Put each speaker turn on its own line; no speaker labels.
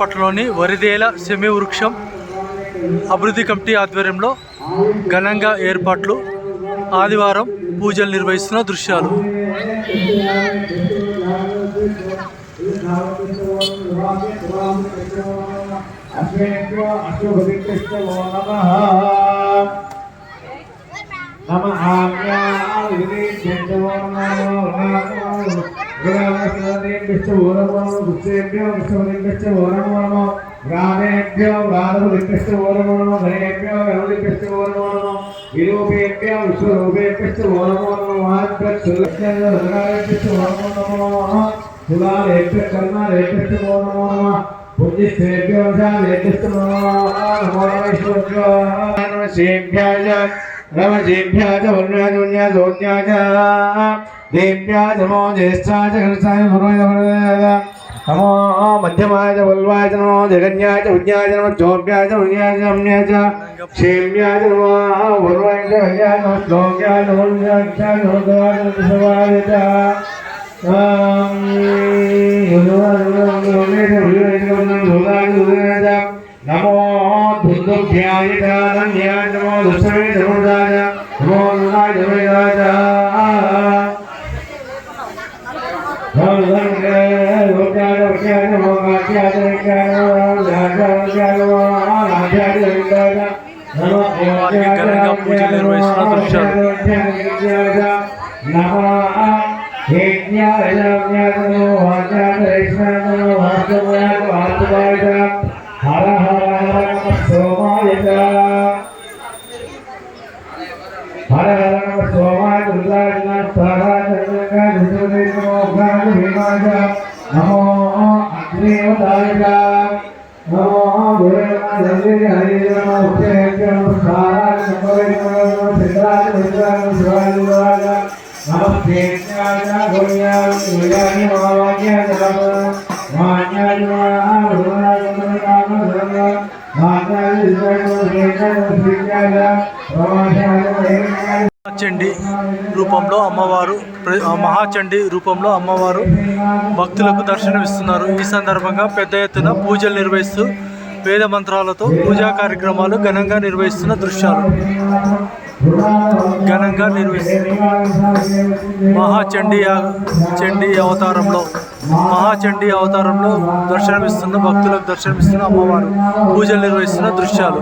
పట్టణంలోని వరిదేల సెమి వృక్షం
అభివృద్ధి
కమిటీ ఆధ్వర్యంలో
ఘనంగా ఏర్పాట్లు ఆదివారం పూజలు నిర్వహిస్తున్న
దృశ్యాలు.
నమ ఆజ్ఞా గ్రామేభ్యో వ్రాతృభ్యశ్చ ఓరమో నమో ఘనేభ్యో గణపతిభ్యశ్చ ఓరమో నమో విరూపేభ్యో విశ్వరూపేభ్యశ్చ ఓరమో నమో మహాభ్యశ్చ ఓరమో నమో కులాలేభ్య కర్మాలేభ్యశ్చ ఓరమో నమో పుణ్యశ్రేభ్యో శాలేభ్యశ్చ నమో నమో నమేశ్వరభ్యో నమశేభ్యాయ రమజేభ్యాయ వరుణాయ వరుణ్యాయ సోన్యాయ దేభ్యాయ నమో జ్యేష్ఠాయ గణసాయ గురువాయ నమో మధ్యమాయ చ వల్వాయ చ నమో జగన్యాయ చ విజ్ఞాయ చ నమో చోభ్యాయ చ విజ్ఞాయ చ రమ్యాయ చ క్షేమ్యాయ చ నమో వరుణాయ చ విజ్ఞాయ నమో శ్లోక్యాయ నమో విజ్ఞాయ నమో దేవాయ నమో విశ్వాయ చ నమో देवाय नमो दुष्टमे धनुर्दाय नमो नृणाय धनुर्दाय नमो धनुर्दाय लोकाय लोकाय नमो कात्याय लोकाय नमो राजाय लोकाय नमो राजाय लोकाय नमो देवाय लोकाय नमो राजाय लोकाय नमो यज्ञाय लोकाय नमो वाचाय लोकाय नमो वाचाय హర హర నమ సోమాయ రుద్రాయ భీమాయ నమో అగ్నేవదాయ నమో గురునాథ హరి నమో ఉత్తేజ నమస్కారాయ నమో చంద్రాయ చంద్రాయ శివాయ నమస్తే. గోయాయ గోయాయ మావాజ్య నమ మహాచండి రూపంలో అమ్మవారు ప్ర- మహాచండి
రూపంలో అమ్మవారు
భక్తులకు దర్శనమిస్తున్నారు. ఈ సందర్భంగా
పెద్ద ఎత్తున పూజలు నిర్వహిస్తూ వేద మంత్రాలతో పూజా కార్యక్రమాలు ఘనంగా నిర్వహిస్తున్న దృశ్యాలు
ఘనంగా నిర్వహిస్తుంది మహాచండీ చండీ అవతారంలో మహాచండీ అవతారంలో దర్శనమిస్తున్న భక్తులకు
దర్శనమిస్తున్న అమ్మవారు.
పూజలు నిర్వహిస్తున్న దృశ్యాలు.